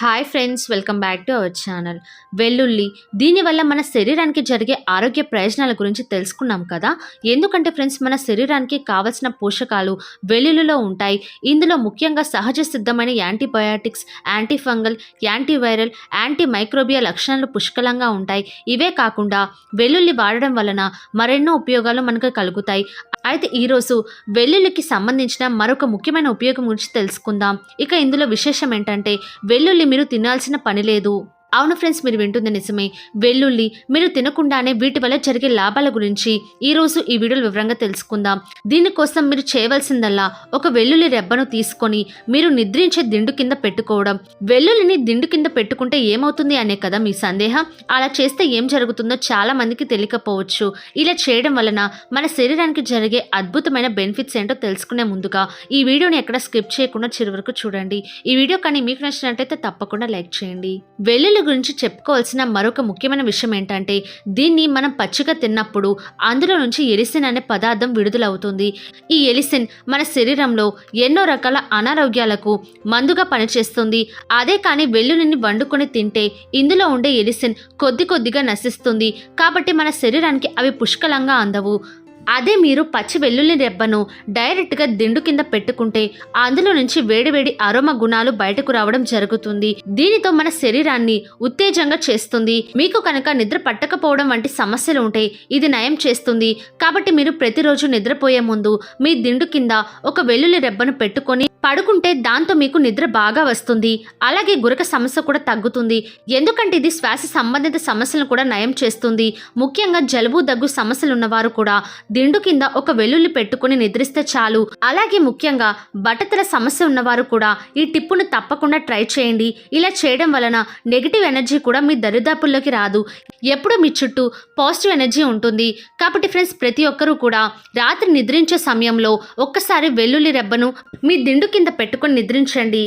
Hi friends welcome back to our channel వెల్లుల్లి దీనివల్ల మన శరీరానికి జరిగే ఆరోగ్య ప్రయోజనాల గురించి తెలుసుకున్నాం కదా? ఎందుకంటే ఫ్రెండ్స్ మన శరీరానికి కావలసిన పోషకాలు వెల్లుల్లిలో ఉంటాయి. ఇందులో ముఖ్యంగా సహజ సిద్ధమైన antibiotics antifungal antiviral anti microbial లక్షణాలు పుష్కలంగా ఉంటాయి. ఇవే కాకుండా వెల్లుల్లి వాడడం వలన మరెన్నో ఉపయోగాలు మనకు కలుగుతాయి. అయితే ఈరోజు వెల్లుల్లికి సంబంధించిన మరొక ముఖ్యమైన ఉపయోగం గురించి తెలుసుకుందాం. ఇక ఇందులో విశేషం ఏంటంటే వెల్లుల్లి మీరు తినాల్సిన పని లేదు. అవును ఫ్రెండ్స్ మీరు వింటుంది నిజమే. వెల్లుల్లి మీరు తినకుండానే వీటి వల్ల జరిగే లాభాల గురించి ఈరోజు ఈ వీడియోలో వివరంగా తెలుసుకుందాం. దీనికోసం మీరు చేయవలసిందల్లా ఒక వెల్లుల్లి రెబ్బను తీసుకొని మీరు నిద్రించే దిండు కింద పెట్టుకోవడం. వెల్లుల్లిని దిండు కింద పెట్టుకుంటే ఏమవుతుంది అనే కదా మీ సందేహం. అలా చేస్తే ఏం జరుగుతుందో చాలా మందికి తెలియకపోవచ్చు. ఇలా చేయడం వలన మన శరీరానికి జరిగే అద్భుతమైన బెనిఫిట్స్ ఏంటో తెలుసుకునే ముందుగా ఈ వీడియోని ఎక్కడ స్కిప్ చేయకుండా చివరి వరకు చూడండి. ఈ వీడియో కానీ మీకు నచ్చినట్టయితే తప్పకుండా లైక్ చేయండి. వెల్లుల్లి గురించి చెప్పుకోవాల్సిన మరొక ముఖ్యమైన విషయం ఏంటంటే దీన్ని మనం పచ్చిక తిన్నప్పుడు అందులో నుంచి ఎలిసిన్ అనే పదార్థం విడుదలవుతుంది. ఈ ఎలిసిన్ మన శరీరంలో ఎన్నో రకాల అనారోగ్యాలకు మందుగా పనిచేస్తుంది. అదే కానీ వెల్లుల్లిని వండుకొని తింటే ఇందులో ఉండే ఎలిసిన్ కొద్ది కొద్దిగా నశిస్తుంది. కాబట్టి మన శరీరానికి అవి పుష్కలంగా అందవు. అదే మీరు పచ్చి వెల్లుల్లి రెబ్బను డైరెక్ట్గా దిండు కింద పెట్టుకుంటే అందులో నుంచి వేడివేడి అరోమ గుణాలు బయటకు రావడం జరుగుతుంది. దీనితో మన శరీరాన్ని ఉత్తేజంగా చేస్తుంది. మీకు కనుక నిద్ర పట్టకపోవడం వంటి సమస్యలు ఉంటే ఇది నయం చేస్తుంది. కాబట్టి మీరు ప్రతిరోజు నిద్రపోయే ముందు మీ దిండు కింద ఒక వెల్లుల్లి రెబ్బను పెట్టుకొని పడుకుంటే దాంతో మీకు నిద్ర బాగా వస్తుంది. అలాగే గురక సమస్య కూడా తగ్గుతుంది. ఎందుకంటే ఇది శ్వాస సంబంధిత సమస్యలను కూడా నయం చేస్తుంది. ముఖ్యంగా జలుబు దగ్గు సమస్యలు ఉన్నవారు కూడా దిండు కింద ఒక వెల్లుల్లి పెట్టుకుని నిద్రిస్తే చాలు. అలాగే ముఖ్యంగా బట్టతల సమస్య ఉన్నవారు కూడా ఈ టిప్పును తప్పకుండా ట్రై చేయండి. ఇలా చేయడం వలన నెగిటివ్ ఎనర్జీ కూడా మీ దరిదాపుల్లోకి రాదు. ఎప్పుడు మీ చుట్టూ పాజిటివ్ ఎనర్జీ ఉంటుంది. కాబట్టి ఫ్రెండ్స్ ప్రతి ఒక్కరూ కూడా రాత్రి నిద్రించే సమయంలో ఒక్కసారి వెల్లుల్లి రెబ్బను మీ దిండు కింద పెట్టుకొని నిద్రించండి.